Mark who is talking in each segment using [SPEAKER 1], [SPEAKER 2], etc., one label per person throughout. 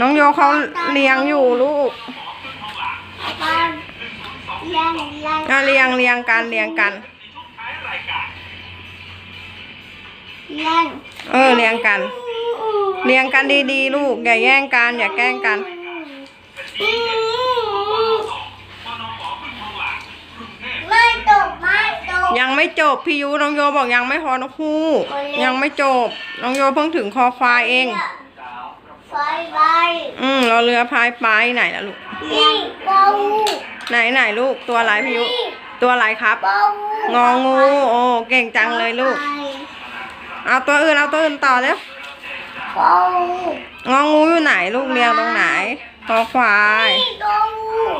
[SPEAKER 1] น้องโยเขาเลี้ยงอยู่ลูก
[SPEAKER 2] บ้านเลี้ยงเลี้ยง
[SPEAKER 1] อะเลี้ยงเลี้ยงกันเลี้ยงกัน
[SPEAKER 2] เลี้ยง
[SPEAKER 1] เออเลี้ยงกัน เลี้ยงกันดีๆ ลูก อย่าแย่งกัน อย่าแกล้งกัน
[SPEAKER 2] ไม่จบไม่จบ
[SPEAKER 1] ยังไม่จบพี่ยุน้องโยบอกยังไม่พอนกคู่ยังไม่จบ น้องโยเพิ่งถึงคอควายเอง
[SPEAKER 2] ไฟไฟ
[SPEAKER 1] อืมเราเรือพายไปไหนล่ะลูก
[SPEAKER 2] นี่เบา
[SPEAKER 1] ไหนไหนลูกตัวอะไรพี่ยุ ตัวอะไรครับ
[SPEAKER 2] เบาง
[SPEAKER 1] องู โอ้เก่งจังเลยลูก เอาตัวอื่นเอาตัวอื่นต่อเร็ว
[SPEAKER 2] เบาง
[SPEAKER 1] องูอยู่ไหนลูกเรียงตรงไหนคอควาย
[SPEAKER 2] นี่เบา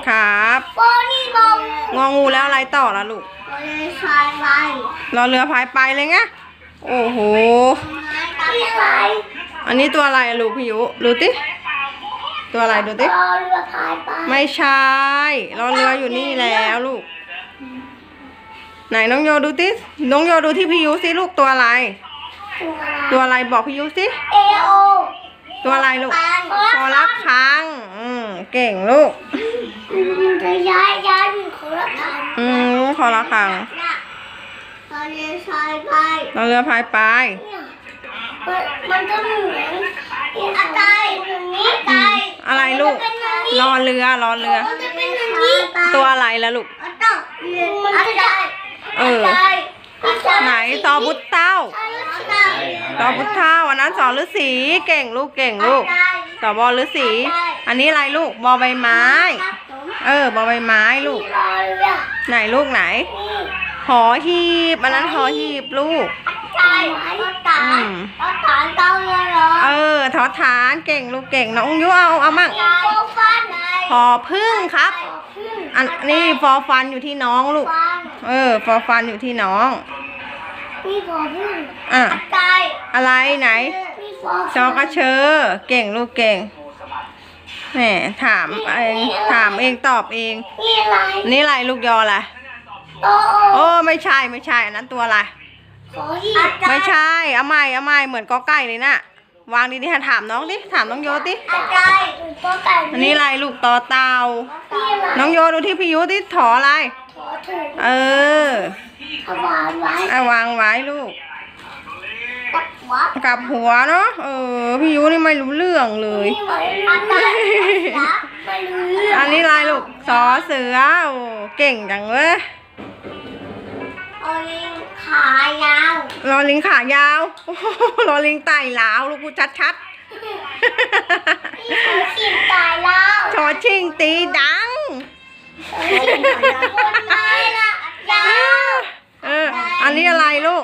[SPEAKER 1] ครับ
[SPEAKER 2] เบานี่เบาง
[SPEAKER 1] องูแล้วอะไรต่อล่ะลูก
[SPEAKER 2] เราเลยใช้ไฟ
[SPEAKER 1] เราเรือพายไปเลยไงโอ้โห
[SPEAKER 2] นี่อะไร
[SPEAKER 1] อันนี้ตัวอะไรอะลูกพี่ยุดูติ ตัวอะไรดูติ
[SPEAKER 2] เราเรือพายไป
[SPEAKER 1] ไม่ใช่เราเรืออยู่นี่แล้วลูก ไหนน้องโยดูติน้องโยดูที่พี่ยุสิลูกตัวอะไร ตัวอะไรบอกพี่ยุสิ
[SPEAKER 2] เอโอ
[SPEAKER 1] ตัวอะไรลูกคอรักคังอืมเก่งลูก
[SPEAKER 2] จะย้ายย้ายมีคนละคัน
[SPEAKER 1] อืมคอรักคัง
[SPEAKER 2] น่ะเราเลยใช้ไฟ
[SPEAKER 1] เราเรือพายไป
[SPEAKER 2] เนี่ยมันมันก็เหมือน รอเรื
[SPEAKER 1] อรอเรือ
[SPEAKER 2] มันจะเป็นอย่างนี้
[SPEAKER 1] ตัวอะไรล่ะลูก
[SPEAKER 2] มันต้องมันจะ
[SPEAKER 1] เออ ไหนตอบุตเต้าตอบุตเต้าอันนั้นสอฤาษีเก่งลูกเก่งลูกต่อบอฤาษีอันนี้อะไรลูกบอใบไม้ เออบอใบไม้ลูก ไหนลูกไหน หอหีบอันนั้นหอหีบลูก
[SPEAKER 2] อืมฐานเต้าเลยเหรอ
[SPEAKER 1] เออทอฐานเก่งลูกเก่งน้องยุเอาเอามั่ง
[SPEAKER 2] โคฟันไหน
[SPEAKER 1] หอพึ่งครับ อันนี้ฟอฟันอยู่ที่น้องลูก
[SPEAKER 2] ฟัน
[SPEAKER 1] เออฟอฟันอยู่ที่น้อง
[SPEAKER 2] มีฟอพึ่ง
[SPEAKER 1] อะ
[SPEAKER 2] ไก่
[SPEAKER 1] อะไรไหน
[SPEAKER 2] มีฟอ
[SPEAKER 1] ชอกระเชอเก่งลูกเก่งแหมถามเองถามเองตอบเอง
[SPEAKER 2] มีอะไร
[SPEAKER 1] นี่อะไรลูกยออะไร
[SPEAKER 2] โอ้
[SPEAKER 1] โอ้ไม่ใช่ไม่ใช่อันนั้นตัวอะไร
[SPEAKER 2] ขอที่
[SPEAKER 1] ไม่ใช่เอาใหม่เอาใหม่เหมือนกอไก่เลยนะ วางดีๆถามน้องดิ ถามน้องโยดิ
[SPEAKER 2] อาจารย์ก็ไก่
[SPEAKER 1] อันนี้อะไรลูกตอเตา
[SPEAKER 2] นี่อะไร
[SPEAKER 1] น้องโยดูที่พี่ยุดิถออะไร
[SPEAKER 2] ขอถูก
[SPEAKER 1] เออ
[SPEAKER 2] เอาวางไว้
[SPEAKER 1] เอาวางไว้ลูก
[SPEAKER 2] ปัดหัว
[SPEAKER 1] กลับหัวเนาะ เออ พี่ยุนี่ไม่รู้เรื่องเลย
[SPEAKER 2] นี่ไว้อาจารย์ไม่รู้เรื่อง
[SPEAKER 1] อันนี้อะไรลูกสอเสือ โอ้ เก่งจังเว้ย รอลิงขายาวรอลิงไต่ลาวลูกกูชัด
[SPEAKER 2] ชัดชิงตายล้ว
[SPEAKER 1] ชอชิงตีดัง
[SPEAKER 2] อันนี้อะไรลูก